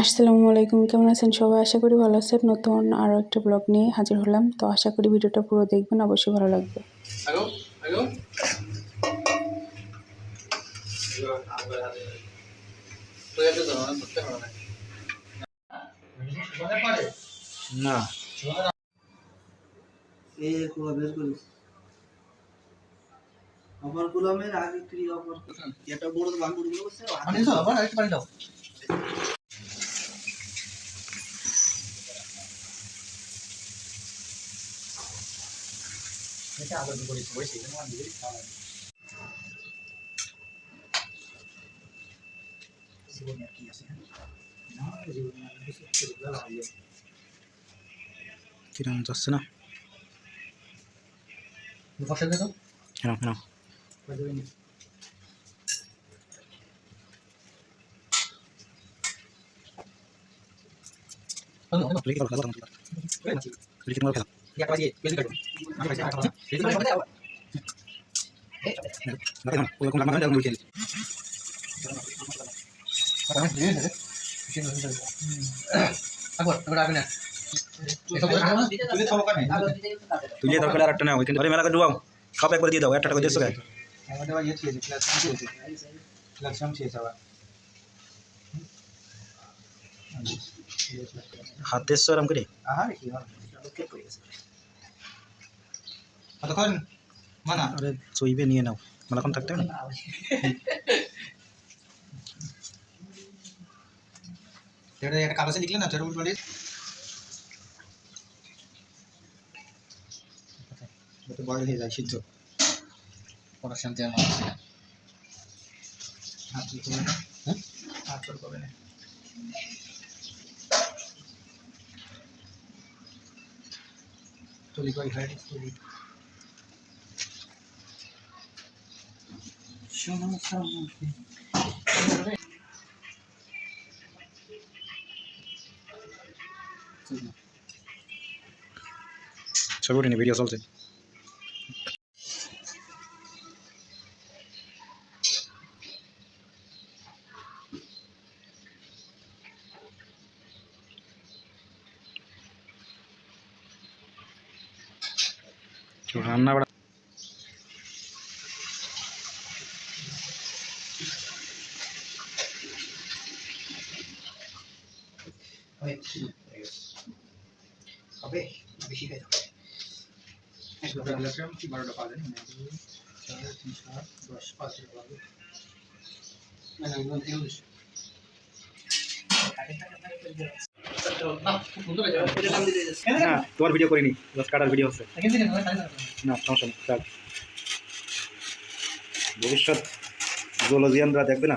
আসসালামু আলাইকুম কেমন আছেন সবাই? আশা করি ভালো আছেন। নতুন আরও একটা ব্লগ নিয়ে হাজির হলাম। তো আশা করি ভিডিওটা পুরো দেখবেন অবশ্যই ভালো লাগবে। না। অপর কুলামের আগে তুই অপর এটা বড় বাঙ্গুরগুলো দাও আবার আরেকটু পানি দাও। এটা আবার করিস ওই সেখানে আমি দিই খাওয়া জীবনে আর কি আছে না জীবনে আর কিছু কিছু লাগে কিরম যাচ্ছে না ফসল দে তো কেন কেন তুই কি করো খেলা তুই কি করো খেলা না কেন ওই কোন লাগা না ওই খেলি তুই যে দরকার আর একটা না ওই কিন্তু আরে মেলা করে ডুবাও সব একবার দিয়ে দাও একটা টাকা দিয়েছ গায়ে হাত দিয়েছ এরম করে কতক্ষণ মানা। আরে চইবে নিয়ে নাও। মেলাক্ষণ থাকতে হবে না? এটা একটা কাগজে লিখলে না জরুর বলে। তো বয়ল হয়ে যায় সিদ্ধ। পড়ার শান্তি আর মানুষ না। দিতে হবে হ্যাঁ? তোর। şunu sallam. Sabır ne video saldı. చూడ అన్న বারোটা পাওয়া যায় চার তিন সাত দশ পাঁচ পাবে তোমার ভিডিও করিনি জাস্ট কাটার ভিডিও হচ্ছে না সমস্যা নেই ভবিষ্যৎ জুলজিয়ানরা দেখবে না?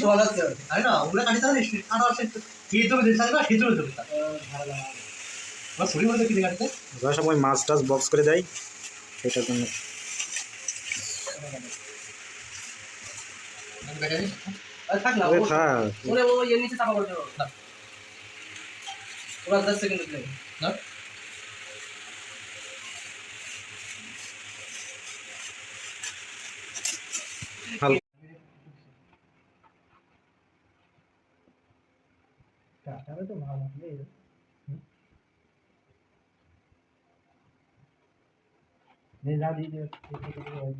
সময় না না ওগুলো কাটা দিতে আমার শরীর মধ্যে কাটতে মাছ টাছ বক্স করে দেয় সেটার জন্য। থাক ওরে ও চাপা করে দেবো ওরা 10 সেকেন্ড না? তো ভালো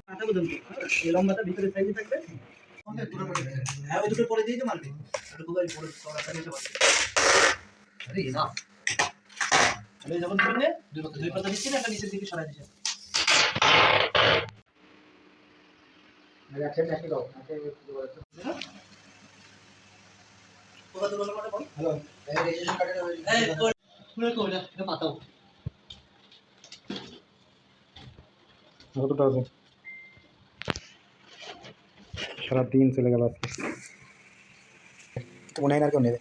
মাথা পর্যন্ত এই লম্বাটা ভিতরে সাইজে থাকবে হ্যাঁ ওই দুটো পরে দিয়ে তো মারবে আর দুবারই পরে সরাসরি দিতে পারবে আরে না তাহলে যখন করলে দুই পাতা দুই পাতা দিচ্ছি না একটা নিচের দিকে সরাই দিচ্ছে কোথা থেকে বলো বল হ্যালো এই রেজিস্ট্রেশন কার্ডের এই তোর পুরো তো এটা এটা পাতাও কতটা আছে সারা দিন চলে গেল আজকে তো মনে হয় না আর কেউ নেবে